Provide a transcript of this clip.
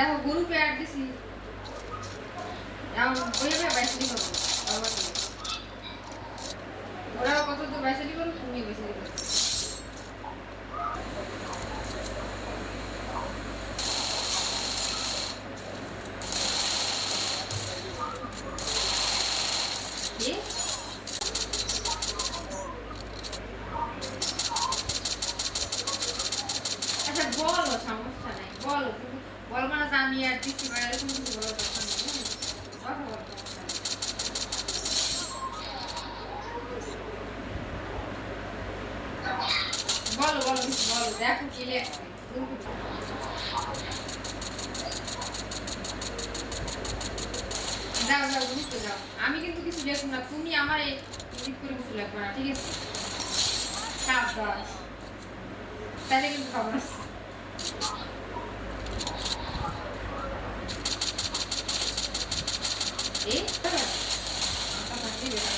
দেখো গ্রুপে অ্যাড দিছি এখন ওইভাবে বাইসালি করে। ওরা কত তো বাইসালি করো তুমি বাইসালি করো? আচ্ছা বলো, সমস্যা নাই বলো বলব না যে আমি আর দিচ্ছি বা এরকম কিছু দেখো যাও যাও বুঝতে যাও আমি কিন্তু কিছু লেখবো না। তুমি আমার এই করে কিছু লেখবো না, ঠিক আছে? তাহলে কিন্তু খবর আছে। এই দাঁড়া। কথা ঠিক আছে